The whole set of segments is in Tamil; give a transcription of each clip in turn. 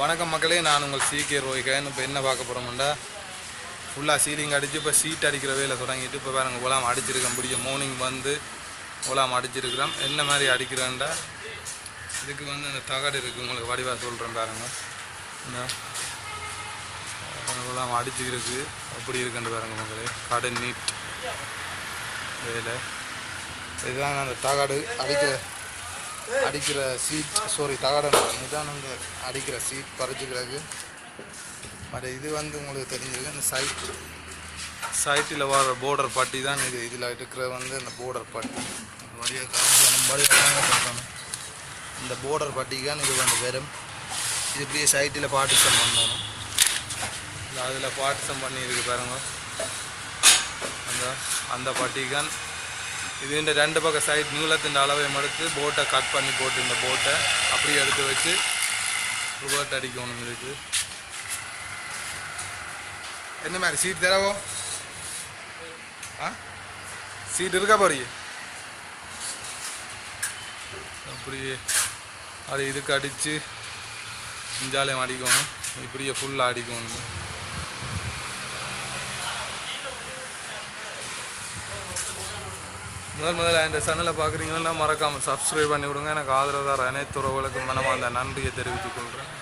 வணக்கம் மக்களே நான் உங்கள் சீக்கிய ரோஹிகன். இப்போ என்ன பார்க்க போகிறோம்டா ஃபுல்லாக சீலிங் அடித்து இப்போ சீட் அடிக்கிற வேலை தொடங்கிட்டு. இப்போ பாருங்க உலாம் அடிச்சிருக்கேன் பிடிக்கும் மார்னிங் வந்து உலாம் அடிச்சிருக்கிறோம் என்ன மாதிரி அடிக்கிறேன்டா? இதுக்கு வந்து அந்த தகடு இருக்குது உங்களுக்கு வடிவாக சொல்கிறேன் பாருங்க. இந்த. உலாம் அடிச்சுருக்கு. அப்படி இருக்குன்ற பாருங்கள் மக்களே கடை நீட் வேலை. இதுதான் அந்த தகடு. அடிக்கிற அடிக்கிற சீட் சாரி தகடம் வந்து அடிக்கிற சீட் பறிச்சுக்கிறது. மற்ற இது வந்து உங்களுக்கு தெரிஞ்சது இந்த சைட் சைட்டில் வர போர்டர் பட்டி தான் இது. இதில் இருக்கிற வந்து இந்த போர்டர் பட்டி. வழியாக காமிக்கணும். இந்த போர்டர் பட்டிக்கு தான் இது வந்து வெறும் இது இப்படியே சைட்டில் பார்ட்டிஷன் பண்ணணும். இல்லை அதில் பார்ட்டிஷன் பண்ணி இருக்கு பாருங்க. அந்த அந்த பட்டிக்கான் இது இந்த ரெண்டு பக்கம் சைட் நீளத்தின் அளவையும் மடுத்து போட்டை கட் பண்ணி போட்டு இந்த போட்டை அப்படியே எடுத்து வச்சு ரிவர்ட் அடிக்கணும் இதுக்கு என்ன மாதிரி? சீட் தரவோ? ஆ? சீட் இருக்கா பாரு? அப்படியே அது இதுக்கு அடித்து இஞ்சாலையும் அடிக்கணும். இப்படியே ஃபுல்லாக அடிக்கணும். முதல் முதல்ல இந்த சேனலை பார்க்குறீங்கன்னா மறக்காமல் சப்ஸ்கிரைப் பண்ணி விடுங்க. எனக்கு ஆதரவு தர அனைத்து உறவுகளுக்கும் மனமாக அந்த நன்றியை தெரிவித்துக் கொள்கிறேன்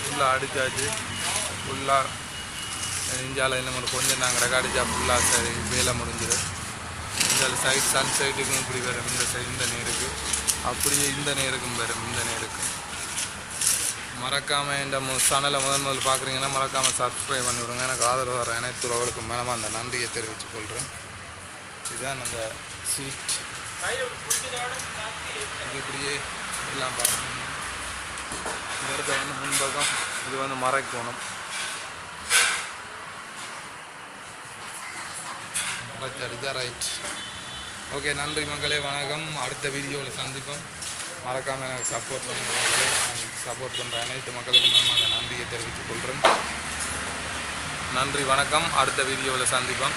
ஃபுல்லாக அடித்தாச்சு ஃபுல்லாக இந்தியாவில் இன்னும் ஒரு கொஞ்சம் நாங்கள் ரெக்கார்டிச்சா ஃபுல்லாக சரி வேலை முடிஞ்சிடும் இந்தியாவில் சைட் சன் சைட்டுக்கும் இப்படி வரும். இந்த சைடு இந்த நேருக்கு. அப்படியே இந்த நேருக்கும் வரும். இந்த நேருக்கு. மறக்காமல் இந்த மு சேனலை முதன் முதல் பார்க்குறீங்கன்னா மறக்காமல் சப்ஸ்கிரைப் பண்ணி விடுங்க. எனக்கு ஆதரவு வர அனைத்து உறவுகளுக்கு மேலமாக அந்த நன்றியை தெரிவித்து கொள்கிறேன் இதுதான் அந்த சீட் இது இப்படியே எல்லாம் பார்க்கணும் இந்த வந்து முன்பக்கம் இது வந்து மறைக்கணும். இதுதான் ரைட் ஓகே நன்றி மக்களே வணக்கம். அடுத்த வீடியோவில் சந்திப்போம். மறக்காமல் எனக்கு சப்போர்ட் பண்ணுங்க. சப்போர்ட் பண்ணுற அனைத்து மக்களுக்கும் நான் அந்த நன்றியை தெரிவித்துக் கொள்கிறேன் நன்றி வணக்கம். அடுத்த வீடியோவில் சந்திப்போம்.